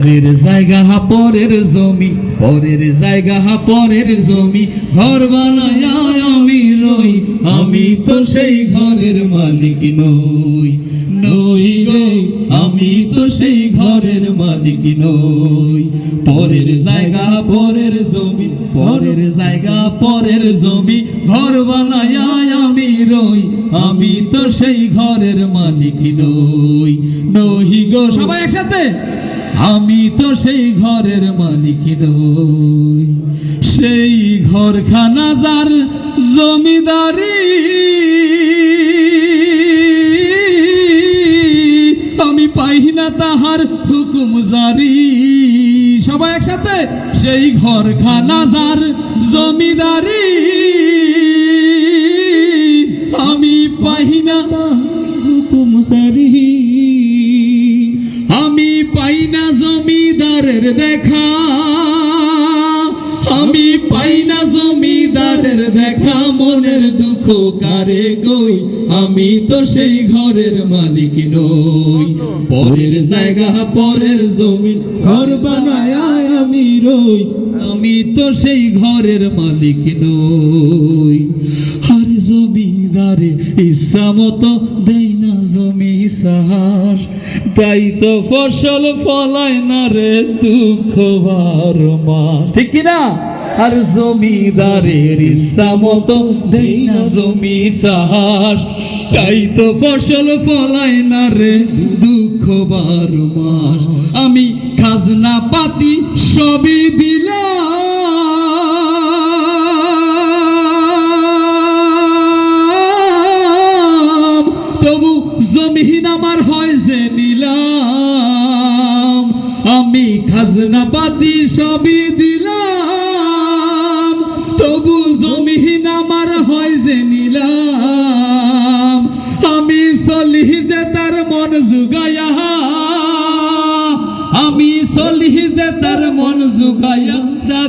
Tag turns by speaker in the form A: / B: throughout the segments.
A: পরের জায়গা হা, পরের জমি। পরের জায়গা হা, পরের জমি। ঘর বানায় আমি রই, আমি তো সেই ঘরের মালিক নই। নই গো, আমি তো সেই ঘরের মালিক নই। পরের জায়গা পরের জমি। পরের জায়গা পরের জমি। ঘর বানায় আমি রই, আমি তো সেই ঘরের মালিক নই। নহি গো, সবাই একসাথে? আমি তো সেই ঘরের মালিক নই। সেই ঘরখানা যার জমিদারি। আমি পাই না তাহার হুকুম জারি। সবাই একসাথে? সেই ঘরখানা যার জমিদারি। আমি পাই না হুকুম জারি। আমি পাই জমিদারের দেখা। আমি পাই জমিদারের দেখা, মনের দুঃখ কারে গই। আমি তো সেই ঘরের মালিক নই। পরের জায়গা, পরের জমি, ঘর বানায় আমি রই। আমি তো সেই ঘরের মালিক নই। আর জমিদারে ইচ্ছা মতো তাই তো ফসল ফলায় না রে দুঃখ মাস। ঠিক কিনা আর জমিদারের ইচ্ছা মতো দেই না জমি সাহার তাই তো ফসল ফলায় না রে দুঃখ বারো মাস। আমি খাজনা পাতি সবই দিলাম। আমি খাজনা পাতি সবই দিলাম, তবু জমিহীন আমার হয় যে নিলাম। আমি চলিহি যে তার মন জুগায়া, আমি চলিহি যে তার মন মিলে না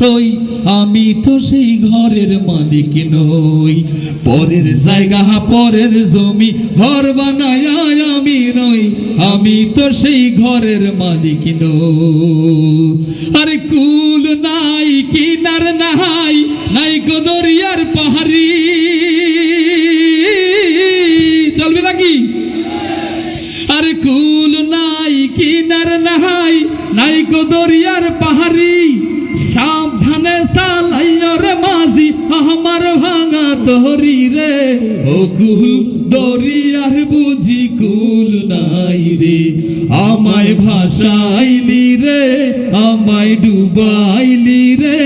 A: সই আমি তো সেই ঘরের মালিক নই। পরের জায়গা, পরের জমি, ঘর বানায় আমি নই। আমি তো সেই ঘরের মালিক নই। আরে কুল নাই, কিনার নাই নাই গো দরিয়ার পাহাড়ি। চলবে নাকি? আরে কুল নাই, কিনার নাই নাই গো দরিয়ার পাহাড়ি। সাবধানে সালাইয়র মাঝি, আমার ভাঙা দহরি রে। ও কুল দরিয়ার বুঝি কুল নাই রে। আমায় ভাসাইলি রে, আমায় ডুবাইলি রে।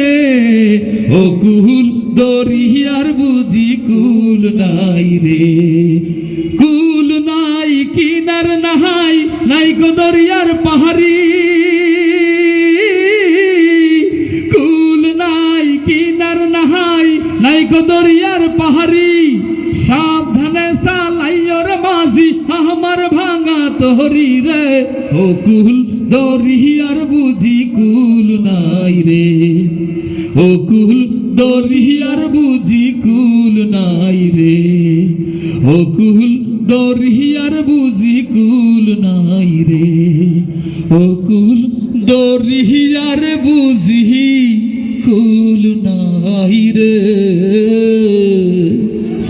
A: ও কুল দরিয়ার বুঝি কুল নাই রে। কুল নাই, কিনার নাহাই, নাই গো দরিয়ার পাহাড়ি। দরিয়ার পাহাড়ি, সাবধানে সালাইয়র মাঝি, আমার ভাঙা তোহরি রে। ও কুল দরিয়ার বুঝি কুল নাই রে। ও কুল দরিয়ার বুঝি কুল নাই রে। ও কুল দরিয়ার বুঝি কুল নাই রে। ও কুল দরিয়ার বুঝি কুল নাই রে।